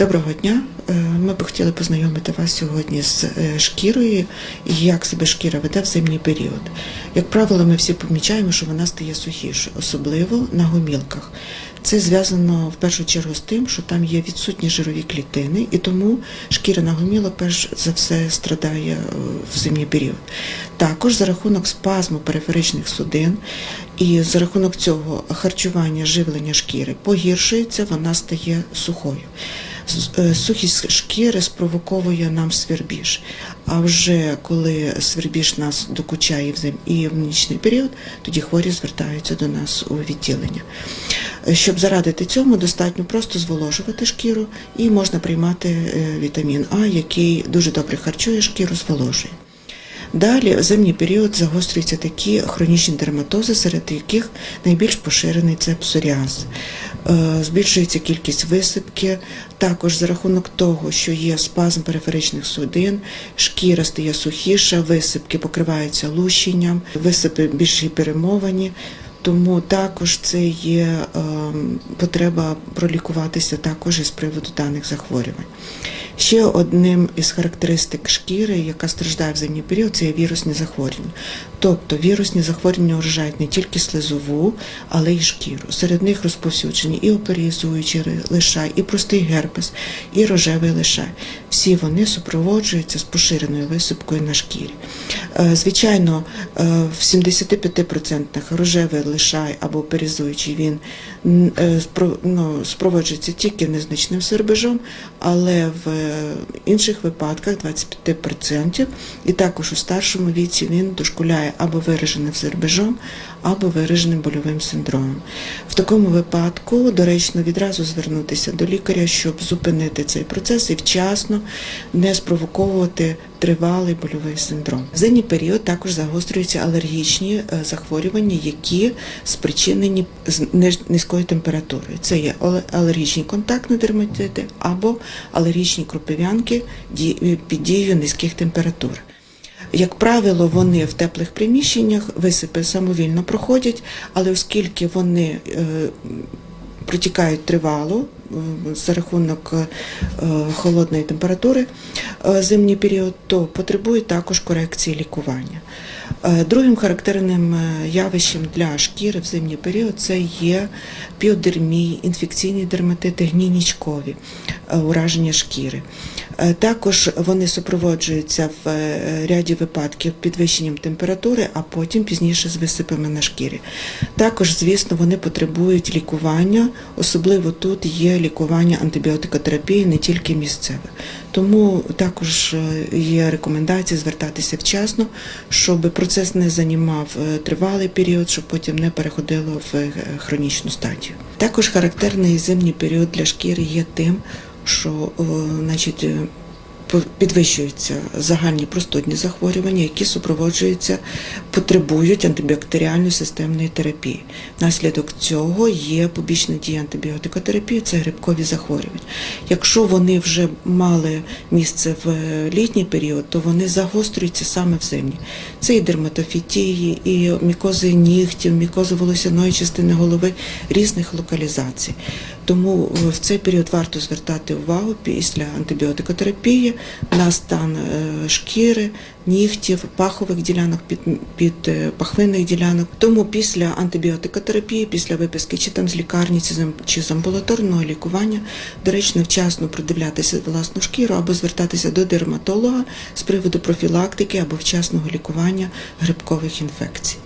Доброго дня. Е, Ми б хотіли познайомити вас сьогодні з е, шкірою і як себе шкіра веде в зимній період. Як правило, ми всі помічаємо, що вона стає сухіше, особливо на гомілках. Це зв'язано в першу чергу з тим, що там є відсутні жирові клітини, і тому шкіра на гомілок перш за все страдає е, в зимній період. Також за рахунок спазму периферичних судин і за рахунок цього харчування, живлення шкіри погіршується, вона стає сухою. Е, Сухість шкіри спровоковує нам свербіж. А вже коли свербіж нас докучає і в нічний період, тоді хворі звертаються до нас у відділення. Е, Щоб зарадити цьому, достатньо просто зволожувати шкіру і можна приймати е, вітамін А, який дуже добре харчує шкіру, зволожує. Далі в зимній період загострюються такі хронічні дерматози, серед яких найбільш поширений це псоріаз. Е, Збільшується кількість висипки, також за рахунок того, що є спазм периферичних судин, шкіра стає сухіша, висипки покриваються лущенням, висипи більш гіперемовані. Тому також це є ем, потреба пролікуватися також із приводу даних захворювань. Ще одним із характеристик шкіри, яка страждає в зимній період, це є вірусні захворювання. Тобто вірусні захворювання вражають не тільки слизову, але й шкіру. Серед них розповсюджені і оперіїзуючий лишай, і простий герпес, і рожевий лишай. Всі вони супроводжуються з поширеною висипкою на шкірі. Е, Звичайно, е, в 75% рожевий лишай або оперізуючий він е, ну, спроводжується тільки незначним свербежом, але в інших випадках 25% і також у старшому віці він дошкуляє або вираженим зербежом, або вираженим больовим синдромом. В такому випадку доречно відразу звернутися до лікаря, щоб зупинити цей процес і вчасно не спровоковувати тривалий больовий синдром. В зимній період також загострюються алергічні е, захворювання, які спричинені низькою температурою. Це є алергічні контактні дерматити або алергічні кропив'янки під дією низьких температур. Як правило, вони в теплих приміщеннях висипи самовільно проходять, але оскільки вони е, протікають тривало за рахунок е, холодної температури е, зимній період, то потребують також корекції лікування. Е, Другим характерним явищем для шкіри в зимній період це є піодермії, інфекційні дерматити, гнійничкові е, ураження шкіри. Також вони супроводжуються в ряді випадків підвищенням температури, а потім пізніше з висипами на шкірі. Також, звісно, вони потребують лікування, особливо тут є лікування антибіотикотерапії, не тільки місцеве. Тому також е, є рекомендація звертатися вчасно, щоб процес не займав е, тривалий період, щоб потім не переходило в е, хронічну стадію. Також характерний зимній період для шкіри є тим, що значить, підвищуються загальні простудні захворювання, які супроводжуються, потребують антибактеріальної системної терапії. Внаслідок цього є побічна дія антибіотикотерапії, це грибкові захворювання. Якщо вони вже мали місце в е, літній період, то вони загострюються саме в зимній. Це і дерматофітії, і мікози нігтів, мікози волосяної частини голови різних локалізацій. Тому е, в цей період варто звертати увагу після антибіотикотерапії на стан е, шкіри, нігтів, пахових ділянок, під, під е, пахвинних ділянок. Тому після антибіотикотерапії, після виписки чи там з лікарні, чи з з амбулаторного лікування, доречно вчасно продивлятися власну шкіру або звертатися до дерматолога з приводу профілактики або вчасного лікування грибкових інфекцій.